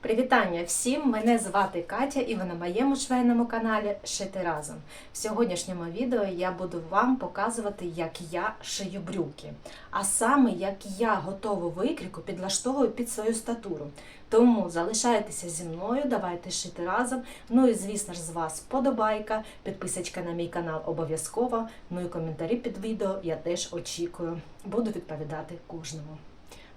Привітання всім! Мене звати Катя і ви на моєму швейному каналі Шити разом. В сьогоднішньому відео я буду вам показувати, як я шию брюки, а саме як я готову викріку підлаштовую під свою статуру. Тому залишайтеся зі мною, давайте шити разом. Ну і звісно ж з вас подобайка, підписочка на мій канал обов'язково. Ну і коментарі під відео я теж очікую. Буду відповідати кожному.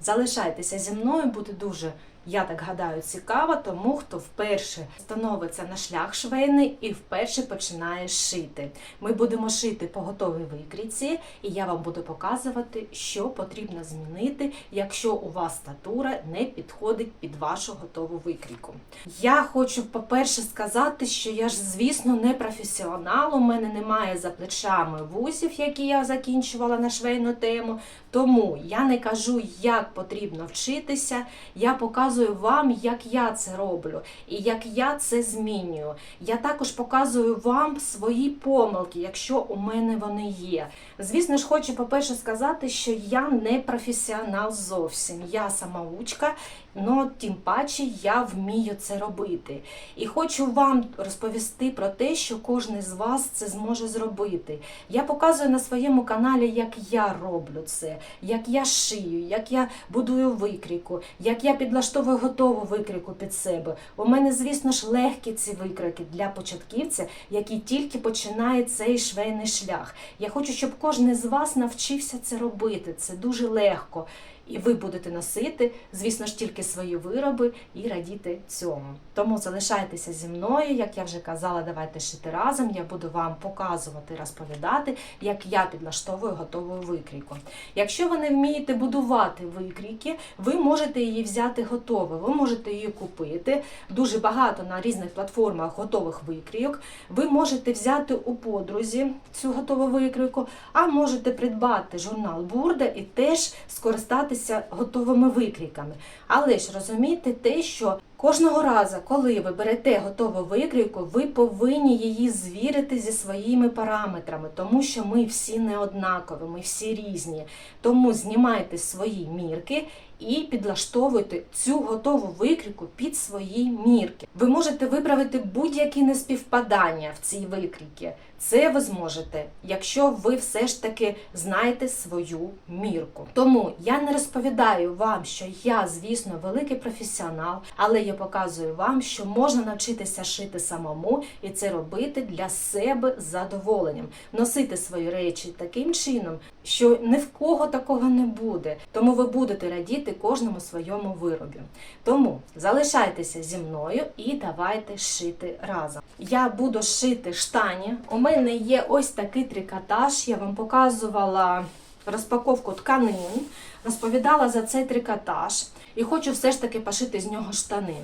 Залишайтеся зі мною, буде дуже, я так гадаю, цікаво, тому хто вперше становиться на шлях швейний і вперше починає шити. Ми будемо шити по готовій викрійці, і я вам буду показувати, що потрібно змінити, якщо у вас статура не підходить під вашу готову викрійку. Я хочу, по-перше, сказати, що я ж, звісно, не професіонал. У мене немає за плечами вузів, які я закінчувала на швейну тему. Тому я не кажу, як потрібно вчитися. Я показую вам, як я це роблю і як я це змінюю. Я також показую вам свої помилки, якщо у мене вони є. Звісно ж, хочу, по-перше, сказати, що я не професіонал зовсім. Я самоучка, але тим паче я вмію це робити. І хочу вам розповісти про те, що кожен з вас це зможе зробити. Я показую на своєму каналі, як я роблю це, як я шию, як я будую викріку, як я підлаштовую готову викріку під себе. У мене, звісно ж, легкі ці викрики для початківця, який тільки починає цей швейний шлях. Я хочу, щоб кожен з вас навчився це робити. Це дуже легко. І ви будете носити, звісно ж, тільки свої вироби і радіти цьому. Тому залишайтеся зі мною, як я вже казала, давайте шити разом. Я буду вам показувати, розповідати, як я підлаштовую готову викрійку. Якщо ви не вмієте будувати викрійки, ви можете її взяти готову, ви можете її купити. Дуже багато на різних платформах готових викрійок. Ви можете взяти у подрузі цю готову викрійку, а можете придбати журнал Бурда і теж скористатися готовими викрійками. Але ж розумійте те, що кожного разу, коли ви берете готову викрійку, ви повинні її звірити зі своїми параметрами, тому що ми всі не однакові, ми всі різні. Тому знімайте свої мірки і підлаштовуйте цю готову викрійку під свої мірки. Ви можете виправити будь-які неспівпадання в цій викрійці. Це ви зможете, якщо ви все ж таки знаєте свою мірку. Тому я не розповідаю вам, що я, звісно, великий професіонал, але я показую вам, що можна навчитися шити самому і це робити для себе з задоволенням, носити свої речі таким чином, що ні в кого такого не буде. Тому ви будете радіти кожному своєму виробі. Тому залишайтеся зі мною і давайте шити разом. Я буду шити штані. У мене є ось такий трикотаж. Я вам показувала розпаковку тканин, розповідала за цей трикотаж і хочу все ж таки пошити з нього штани.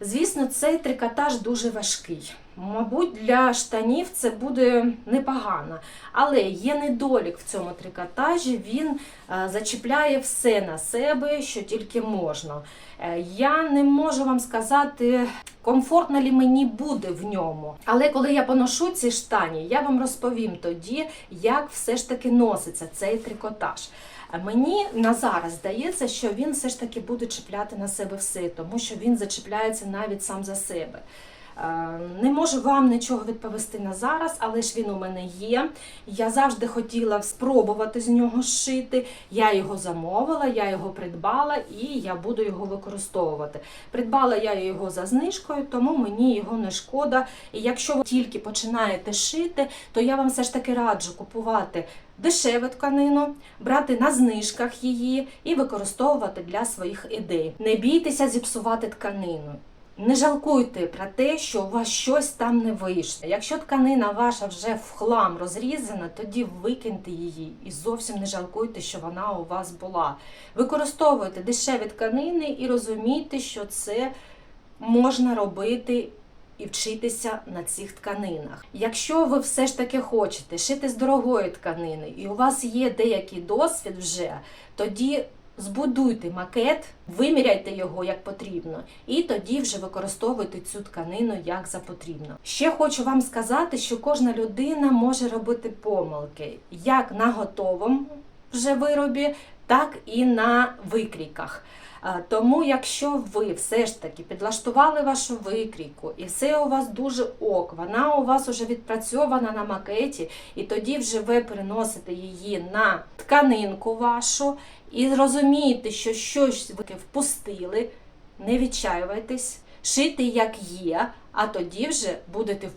Звісно, цей трикотаж дуже важкий. Мабуть, для штанів це буде непогано. Але є недолік в цьому трикотажі, він е, зачіпляє все на себе, що тільки можна. Е, Я не можу вам сказати, комфортно ли мені буде в ньому. Але коли я поношу ці штані, я вам розповім тоді, як все ж таки носиться цей трикотаж. Мені на зараз здається, що він все ж таки буде чіпляти на себе все, тому що він зачіпляється навіть сам за себе. Е, Не можу вам нічого відповісти на зараз, але ж він у мене є. Я завжди хотіла спробувати з нього шити. Я його замовила, я його придбала і я буду його використовувати. Придбала я його за знижкою, тому мені його не шкода. І якщо ви тільки починаєте шити, то я вам все ж таки раджу купувати дешеву тканину, брати на знижках її і використовувати для своїх ідей. Не бійтеся зіпсувати тканину. Не жалкуйте про те, що у вас щось там не вийшло. Якщо тканина ваша вже в хлам розрізана, тоді викиньте її і зовсім не жалкуйте, що вона у вас була. Використовуйте дешеві тканини і розумійте, що це можна робити і вчитися на цих тканинах. Якщо ви все ж таки хочете шити з дорогої тканини, і у вас є деякий досвід вже, тоді збудуйте макет, виміряйте його як потрібно, і тоді вже використовуйте цю тканину як за потрібно. Ще хочу вам сказати, що кожна людина може робити помилки як на готовому вже виробі, так і на викрійках. А, Тому, якщо ви все ж таки підлаштували вашу викрійку, і все у вас дуже ок, вона у вас вже відпрацьована на макеті, і тоді вже ви переносите її на тканинку вашу і розумієте, що щось ви впустили, не відчаювайтесь, шити як є, а тоді вже будете в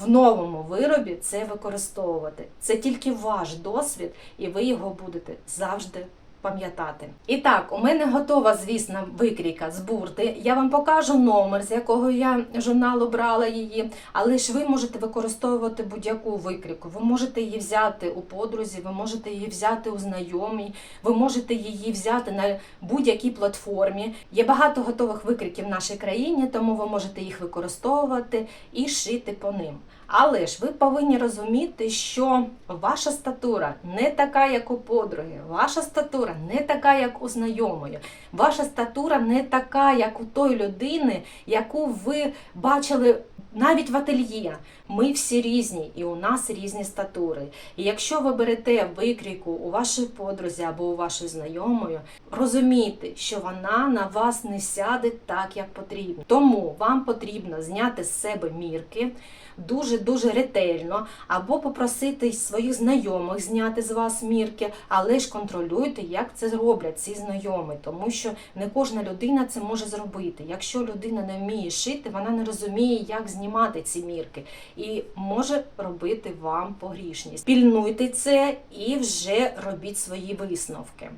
в новому виробі це використовувати. Це тільки ваш досвід, і ви його будете завжди пам'ятати. І так, у мене готова, звісно, викрійка з бурти. Я вам покажу номер, з якого я журналу брала її, але ж ви можете використовувати будь-яку викрійку. Ви можете її взяти у подрузі, ви можете її взяти у знайомій, ви можете її взяти на будь-якій платформі. Є багато готових викриків в нашій країні, тому ви можете їх використовувати і шити по ним. Але ж ви повинні розуміти, що ваша статура не така, як у подруги, ваша статура не така, як у знайомої, ваша статура не така, як у той людини, яку ви бачили навіть в ательє. Ми всі різні, і у нас різні статури. І якщо ви берете викрійку у вашої подрузі або у вашої знайомої, розумійте, що вона на вас не сяде так, як потрібно. Тому вам потрібно зняти з себе мірки дуже-дуже ретельно, або попросити своїх знайомих зняти з вас мірки, але ж контролюйте, як це зроблять ці знайомі, тому що не кожна людина це може зробити. Якщо людина не вміє шити, вона не розуміє, як знімати ці мірки, і може робити вам погрішність. Пільнуйте це і вже робіть свої висновки.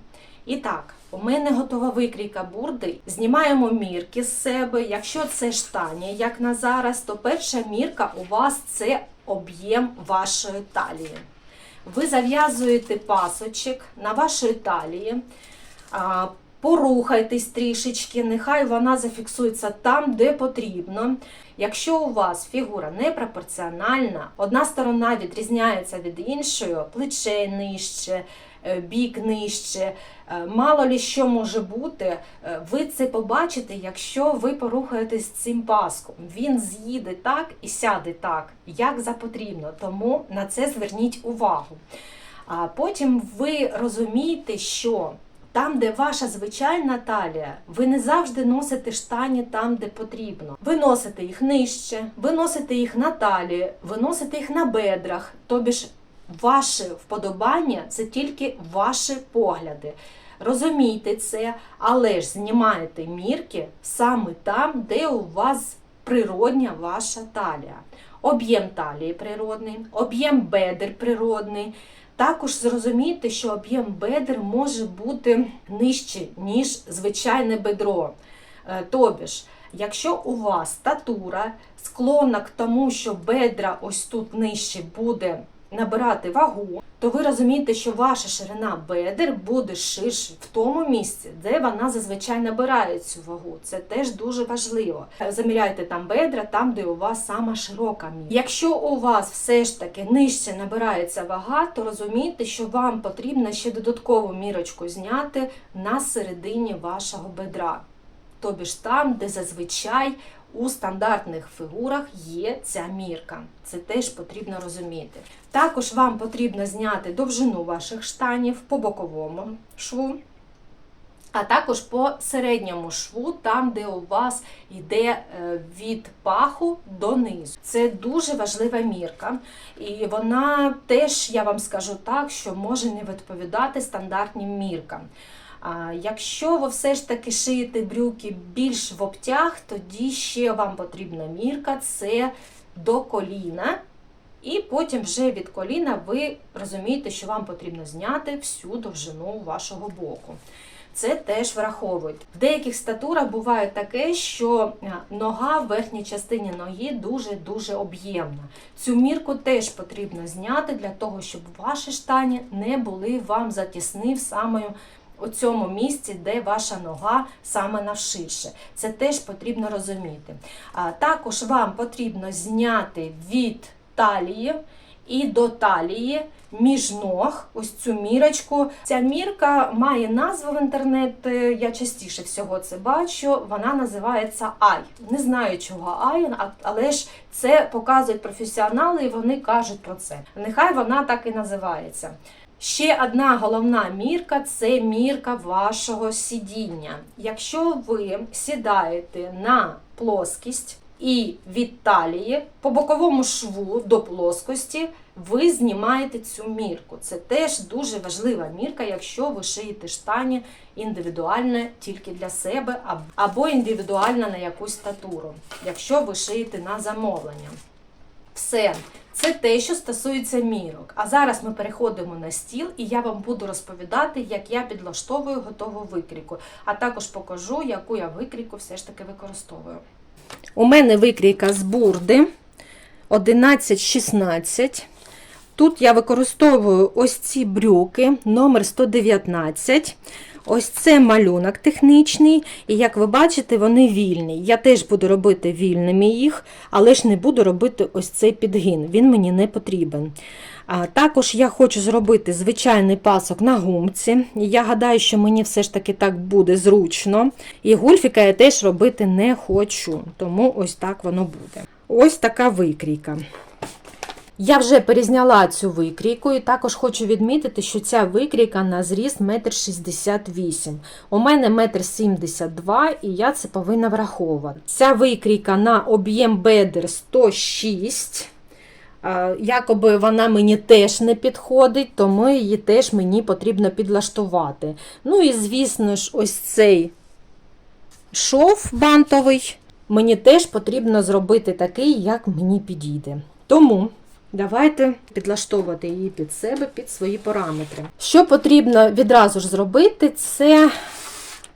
І так, у мене готова викрійка бурди. Знімаємо мірки з себе. Якщо це штані, як на зараз, то перша мірка у вас це об'єм вашої талії. Ви зав'язуєте пасочок на вашої талії. Порухайтесь трішечки, нехай вона зафіксується там, де потрібно. Якщо у вас фігура непропорціональна, одна сторона відрізняється від іншої, плече нижче, е, бік нижче, е, мало лі що може бути, е, ви це побачите, якщо ви порухаєтесь цим паском. Він з'їде так і сяде так, як за потрібно. Тому на це зверніть увагу. А потім ви розумієте, що там, де ваша звичайна талія, ви не завжди носите штані там, де потрібно. Ви носите їх нижче, ви носите їх на талії, ви носите їх на бедрах. Тобі ж ваше вподобання це тільки ваші погляди. Розумійте це, але ж знімаєте мірки саме там, де у вас природня ваша талія. Об'єм талії природний, об'єм бедер природний. Також зрозумійте, що об'єм бедер може бути нижче, ніж звичайне бедро. Е, Тобі ж, якщо у вас статура склонна к тому, що бедра ось тут нижче буде набирати вагу, то ви розумієте, що ваша ширина бедер буде ширше в тому місці, де вона зазвичай набирає цю вагу. Це теж дуже важливо. Заміряйте там бедра, там, де у вас сама широка місць. Якщо у вас все ж таки нижче набирається вага, то розумійте, що вам потрібно ще додаткову мірочку зняти на середині вашого бедра. Тобі ж там, де зазвичай у стандартних фігурах є ця мірка. Це теж потрібно розуміти. Також вам потрібно зняти довжину ваших штанів по боковому шву, а також по середньому шву, там, де у вас йде е, від паху донизу. Це дуже важлива мірка, і вона теж, я вам скажу так, що може не відповідати стандартним міркам. Якщо ви все ж таки шиєте брюки більш в обтяг, тоді ще вам потрібна мірка це до коліна. І потім вже від коліна ви розумієте, що вам потрібно зняти всю довжину вашого боку. Це теж враховують. В деяких статурах буває таке, що е, нога в верхній частині ноги дуже-дуже об'ємна. Цю мірку теж потрібно зняти для того, щоб ваші штані не були вам затіснив самою у цьому місці, де ваша нога саме навширше. Це теж потрібно розуміти. Також вам потрібно зняти від талії і до талії між ног ось цю мірочку. Ця мірка має назву в інтернеті, я частіше всього це бачу. Вона називається Ай. Не знаю, чого Ай, але ж це показують професіонали, і вони кажуть про це. Нехай вона так і називається. Ще одна головна мірка це мірка вашого сидіння. Якщо ви сідаєте на плоскість і від талії по боковому шву до плоскості, ви знімаєте цю мірку. Це теж дуже важлива мірка, якщо ви шиєте штані індивідуально тільки для себе або індивідуально на якусь статуру, якщо ви шиєте на замовлення. Все, це те, що стосується мірок. А зараз ми переходимо на стіл, і я вам буду розповідати, як я підлаштовую готову викрійку, а також покажу, яку я викрійку все ж таки використовую. У мене викрійка з бурди 11-16. Тут я використовую ось ці брюки, номер 119. Ось це малюнок технічний, і як ви бачите, вони вільні. Я теж буду робити вільними їх, але ж не буду робити ось цей підгін. Він мені не потрібен. А також я хочу зробити звичайний пасок на гумці. Я гадаю, що мені все ж таки так буде зручно. І гульфіка я теж робити не хочу, тому ось так воно буде. Ось така викрійка. Я вже перезняла цю викрійку і також хочу відмітити, що ця викрійка на зріст 1,68 м. У мене 1,72 м і я це повинна враховувати. Ця викрійка на об'єм бедер 106 Е, Якоби вона мені теж не підходить, тому її теж мені потрібно підлаштувати. Ну і, звісно ж, ось цей шов бантовий мені теж потрібно зробити такий, як мені підійде. Тому давайте підлаштовувати її під себе, під свої параметри. Що потрібно відразу ж зробити, це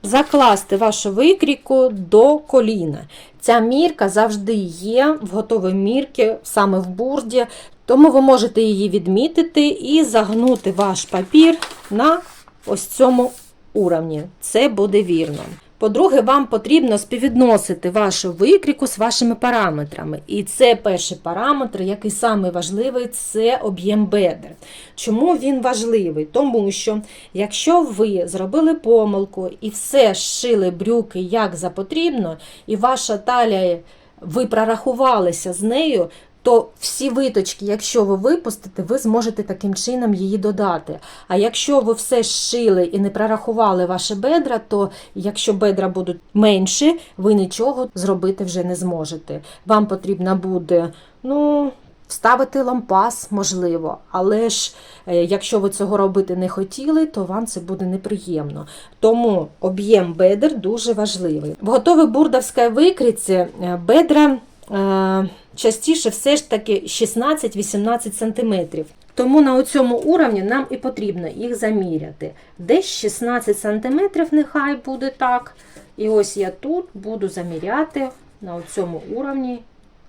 закласти вашу викрійку до коліна. Ця мірка завжди є в готовій мірці, саме в бурді, тому ви можете її відмітити і загнути ваш папір на ось цьому уровні. Це буде вірно. По-друге, вам потрібно співвідносити вашу викрійку з вашими параметрами. І це перший параметр, який самий важливий, це об'єм бедер. Чому він важливий? Тому що якщо ви зробили помилку і все зшили брюки як за потрібно, і ваша талія, ви прорахувалися з нею, то всі виточки, якщо ви випустите, ви зможете таким чином її додати. А якщо ви все зшили і не прорахували ваші бедра, то якщо бедра будуть менші, ви нічого зробити вже не зможете. Вам потрібно буде, ну. Вставити лампас, можливо, але ж е, якщо ви цього робити не хотіли, то вам це буде неприємно. Тому об'єм бедер дуже важливий. В готовій бурдовській викрійці е, бедра е, частіше все ж таки 16-18 см. Тому на цьому уровні нам і потрібно їх заміряти. Десь 16 см, нехай буде так. І ось я тут буду заміряти на цьому уровні,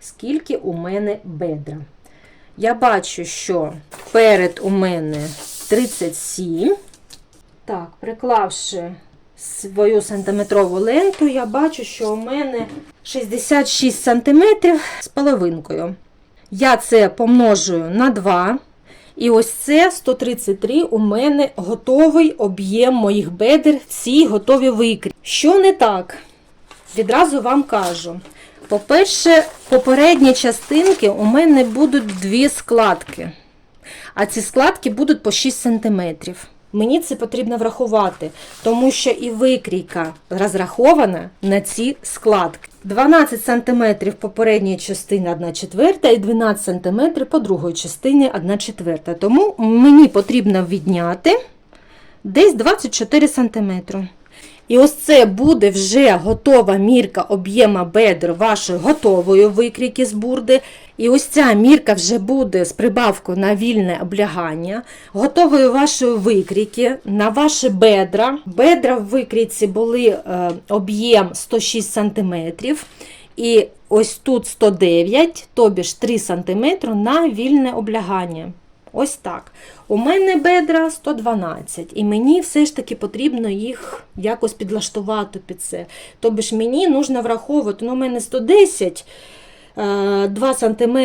скільки у мене бедра. Я бачу, що перед у мене 37. Так, приклавши свою сантиметрову ленту, я бачу, що у мене 66 сантиметрів з половинкою. Я це помножую на 2. І ось це 133 у мене готовий об'єм моїх бедер в цій готовій. Що не так? Відразу вам кажу. По-перше, попередні частинки у мене будуть дві складки. А ці складки будуть по 6 см. Мені це потрібно врахувати, тому що і викрійка розрахована на ці складки. 12 см попередньої частини 1 четверта і 12 см по другої частині 1 четверта. Тому мені потрібно відняти десь 24 см. І ось це буде вже готова мірка об'єма бедр вашої готової викрійки з бурди. І ось ця мірка вже буде з прибавкою на вільне облягання, готової вашої викрійки на ваші бедра. Бедра в викрійці були е, об'єм 106 см. І ось тут 109, тобі ж 3 см на вільне облягання. Ось так. У мене бедра 112, і мені все ж таки потрібно їх якось підлаштувати під це. Тобі ж мені потрібно враховувати, ну, у мене 110, 2 см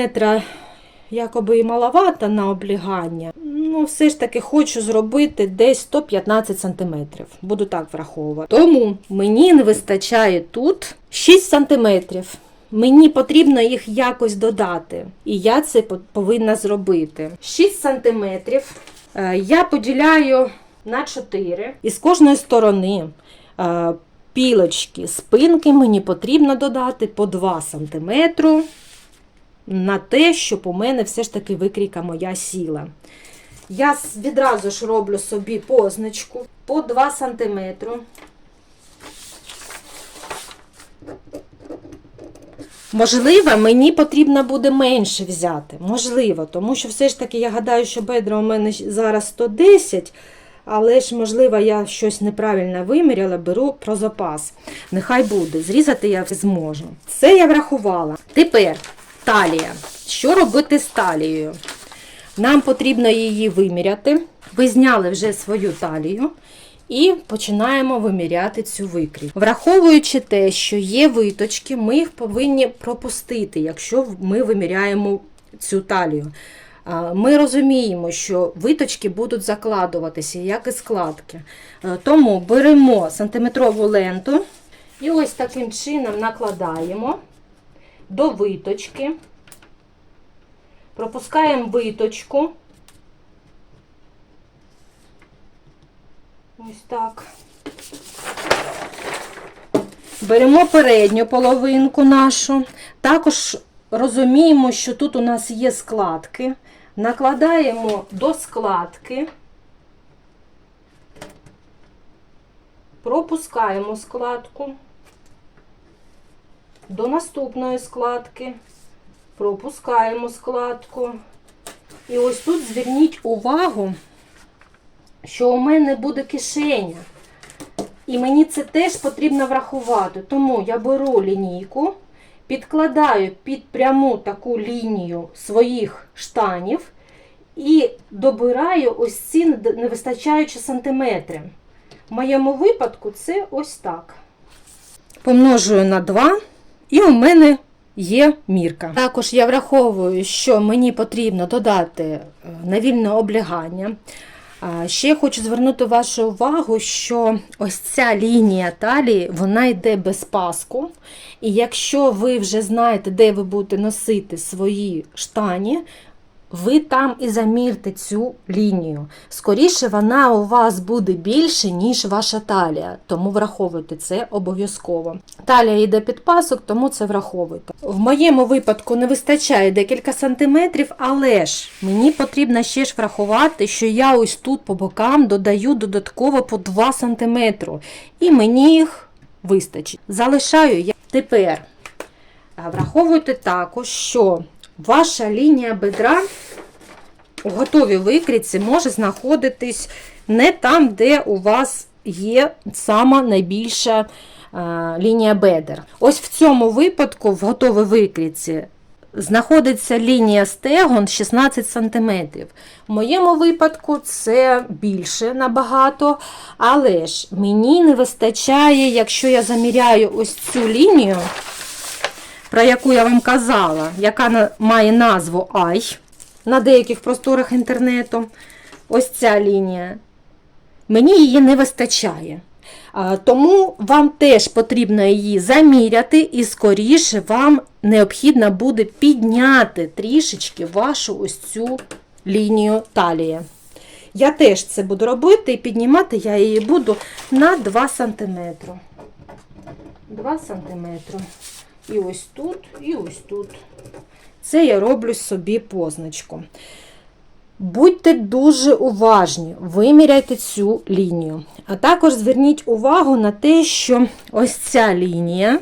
якоби і маловато на облігання. Ну, все ж таки хочу зробити десь 115 см. Буду так враховувати. Тому мені не вистачає тут 6 см. Мені потрібно їх якось додати. І я це повинна зробити. 6 см Е, Я поділяю на 4. І з кожної сторони е, пілочки спинки мені потрібно додати по 2 см на те, щоб у мене все ж таки викрійка моя сіла. Я відразу ж роблю собі позначку по 2 см. Можливо, мені потрібно буде менше взяти. Можливо, тому що все ж таки я гадаю, що бедра у мене зараз 110, але ж, можливо, я щось неправильно виміряла, беру про запас. Нехай буде, зрізати я зможу. Це я врахувала. Тепер талія. Що робити з талією? Нам потрібно її виміряти. Ви зняли вже свою талію. І починаємо виміряти цю викрій. Враховуючи те, що є виточки, ми їх повинні пропустити, якщо ми виміряємо цю талію. Ми розуміємо, що виточки будуть закладуватися, як і складки. Тому беремо сантиметрову ленту і ось таким чином накладаємо до виточки, пропускаємо виточку. Ось так. Беремо передню половинку нашу. Також розуміємо, що тут у нас є складки. Накладаємо до складки, пропускаємо складку до наступної складки, пропускаємо складку. І ось тут зверніть увагу, що у мене буде кишеня. І мені це теж потрібно врахувати. Тому я беру лінійку, підкладаю під пряму таку лінію своїх штанів і добираю ось ці невистачаючі сантиметри. В моєму випадку це ось так. Помножую на 2, і у мене є мірка. Також я враховую, що мені потрібно додати е, навільне облягання. Ще хочу звернути вашу увагу, що ось ця лінія талії вона йде без паску. І якщо ви вже знаєте, де ви будете носити свої штані, ви там і замірте цю лінію. Скоріше вона у вас буде більше, ніж ваша талія, тому враховуйте це обов'язково. Талія йде під пасок, тому це враховуйте. В моєму випадку не вистачає декілька сантиметрів, але ж мені потрібно ще ж врахувати, що я ось тут по бокам додаю додатково по 2 сантиметри, і мені їх вистачить. Залишаю я тепер. Враховуйте також, що ваша лінія бедра у готовій викрійці може знаходитись не там, де у вас є сама найбільша е, лінія бедер. Ось в цьому випадку, в готовій викрійці, знаходиться лінія стегон 16 см. В моєму випадку це більше набагато, але ж мені не вистачає, якщо я заміряю ось цю лінію, про яку я вам казала, яка має назву Ай на деяких просторах інтернету. Ось ця лінія. Мені її не вистачає. Тому вам теж потрібно її заміряти, і скоріше вам необхідно буде підняти трішечки вашу ось цю лінію талії. Я теж це буду робити і піднімати я її буду на 2 см. 2 см. І ось тут, і ось тут. Це я роблю собі позначку. Будьте дуже уважні, виміряйте цю лінію. А також зверніть увагу на те, що ось ця лінія,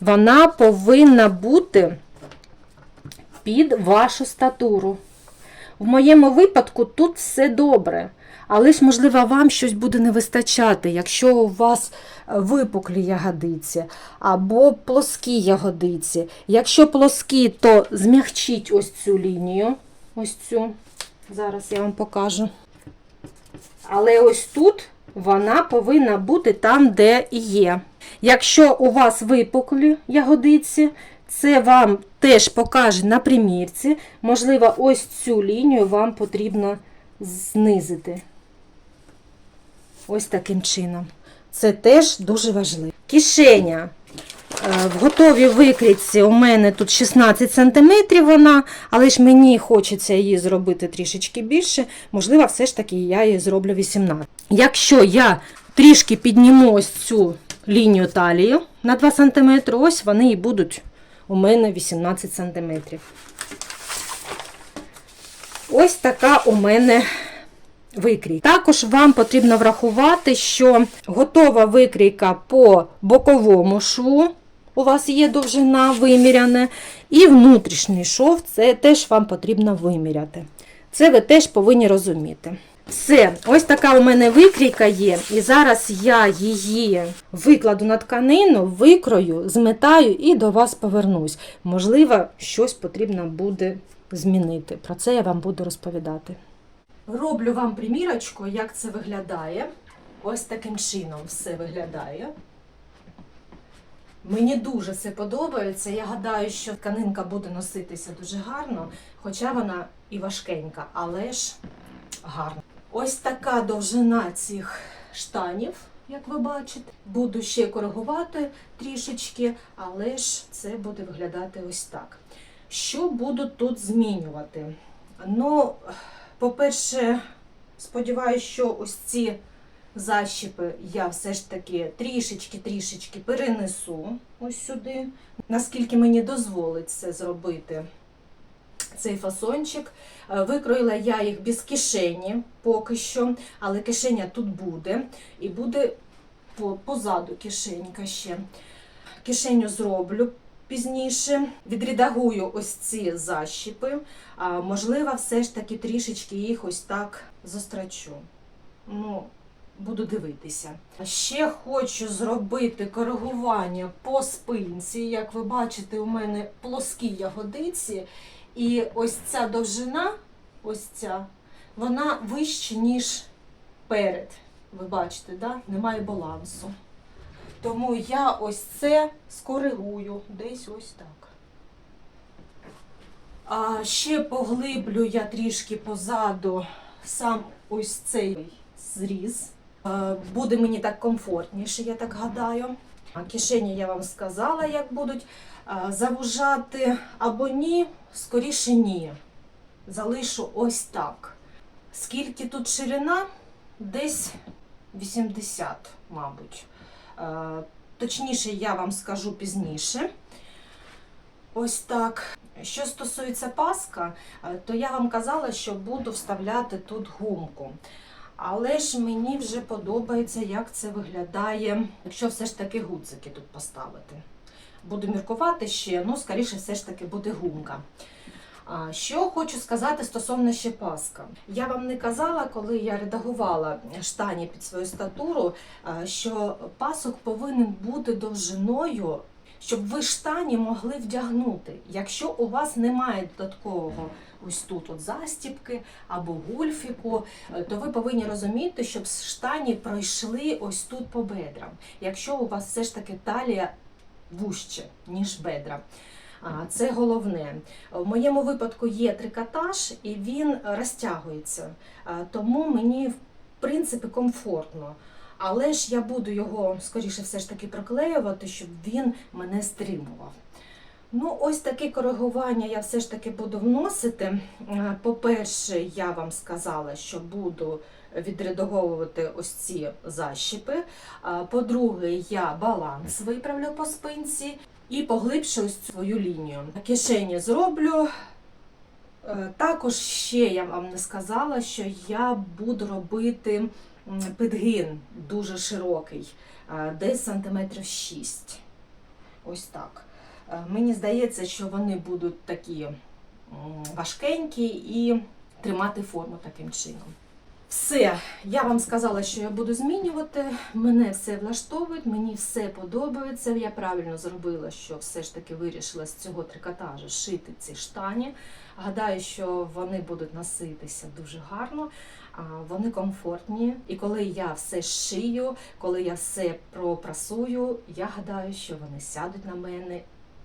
вона повинна бути під вашу статуру. В моєму випадку тут все добре. Але ж, можливо, вам щось буде не вистачати, якщо у вас випуклі ягодиці або плоскі ягодиці. Якщо плоскі, то змягчіть ось цю лінію. Ось цю. Зараз я вам покажу. Але ось тут вона повинна бути там, де є. Якщо у вас випуклі ягодиці, це вам теж покаже на примірці. Можливо, ось цю лінію вам потрібно знизити. Ось таким чином. Це теж дуже важливо. Кишеня. Е, В готовій викрійці у мене тут 16 см вона, але ж мені хочеться її зробити трішечки більше. Можливо, все ж таки я її зроблю 18. Якщо я трішки підніму ось цю лінію талії на 2 см, ось вони і будуть у мене 18 см. Ось така у мене викрійка. Також вам потрібно врахувати, що готова викрійка по боковому шву. У вас є довжина виміряне, і внутрішній шов це теж вам потрібно виміряти. Це ви теж повинні розуміти. Все, ось така у мене викрійка є, і зараз я її викладу на тканину, викрою, зметаю і до вас повернусь. Можливо, щось потрібно буде змінити. Про це я вам буду розповідати. Роблю вам примірочку, як це виглядає. Ось таким чином все виглядає. Мені дуже це подобається. Я гадаю, що тканинка буде носитися дуже гарно, хоча вона і важкенька, але ж гарна. Ось така довжина цих штанів, як ви бачите. Буду ще коригувати трішечки, але ж це буде виглядати ось так. Що буду тут змінювати? Ну, по-перше, сподіваюся, що ось ці защіпи я все ж таки трішечки-трішечки перенесу ось сюди, наскільки мені дозволить це зробити. Цей фасончик. Е, Викроїла я їх без кишені поки що, але кишеня тут буде. І буде позаду кишенька ще. Кишеню зроблю пізніше. Відредагую ось ці защіпи. А, можливо, все ж таки трішечки їх ось так застрачу. Ну, буду дивитися. Ще хочу зробити коригування по спинці. Як ви бачите, у мене плоскі ягодиці. І ось ця довжина, ось ця, вона вища, ніж перед. Ви бачите, да? немає балансу. Тому я ось це скоригую десь ось так. А ще поглиблю я трішки позаду сам ось цей зріз. Е, Буде мені так комфортніше, я так гадаю. Кишені я вам сказала, як будуть. Завужати або ні, скоріше ні. Залишу ось так. Скільки тут ширина? Десь 80, мабуть. Е, Точніше, я вам скажу пізніше. Ось так. Що стосується паска, е, то я вам казала, що буду вставляти тут гумку. Але ж мені вже подобається, як це виглядає, якщо все ж таки гудзики тут поставити. Буду міркувати ще, ну, скоріше, все ж таки буде гумка. Що хочу сказати стосовно ще паска. Я вам не казала, коли я редагувала штані під свою статуру, що пасок повинен бути довжиною, щоб ви штані могли вдягнути. Якщо у вас немає додаткового ось тут от застіпки або гульфіку, то ви повинні розуміти, щоб штані пройшли ось тут по бедрам. Якщо у вас все ж таки талія вужче, ніж бедра. Це головне. В моєму випадку є трикотаж і він розтягується, тому мені в принципі комфортно. Але ж я буду його скоріше все ж таки проклеювати, щоб він мене стримував. Ну, ось таке коригування я все ж таки буду вносити. По-перше, я вам сказала, що буду відредаговувати ось ці защіпи. По-друге, я баланс виправлю по спинці і поглибшу свою лінію. Кишені зроблю. Е, Також ще я вам не сказала, що я буду робити підгин дуже широкий, е, десь сантиметрів 6. Ось так. Е, Мені здається, що вони будуть такі важкенькі і тримати форму таким чином. Все, я вам сказала, що я буду змінювати. Мене все влаштовує, мені все подобається. Я правильно зробила, що все ж таки вирішила з цього трикотажу шити ці штані. Гадаю, що вони будуть носитися дуже гарно, вони комфортні. І коли я все шию, коли я все пропрасую, я гадаю, що вони сядуть на мене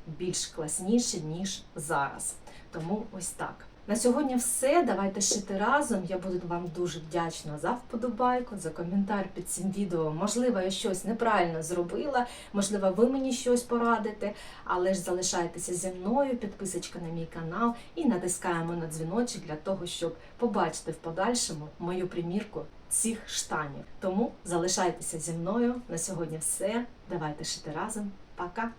більш класніше, ніж зараз. Тому ось так. На сьогодні все. Давайте шити разом. Я буду вам дуже вдячна за вподобайку, за коментар під цим відео. Можливо, я щось неправильно зробила, можливо, ви мені щось порадите, але ж залишайтеся зі мною, підписочка на мій канал і натискаємо на дзвіночок для того, щоб побачити в подальшому мою примірку цих штанів. Тому залишайтеся зі мною. На сьогодні все. Давайте шити разом. Пока!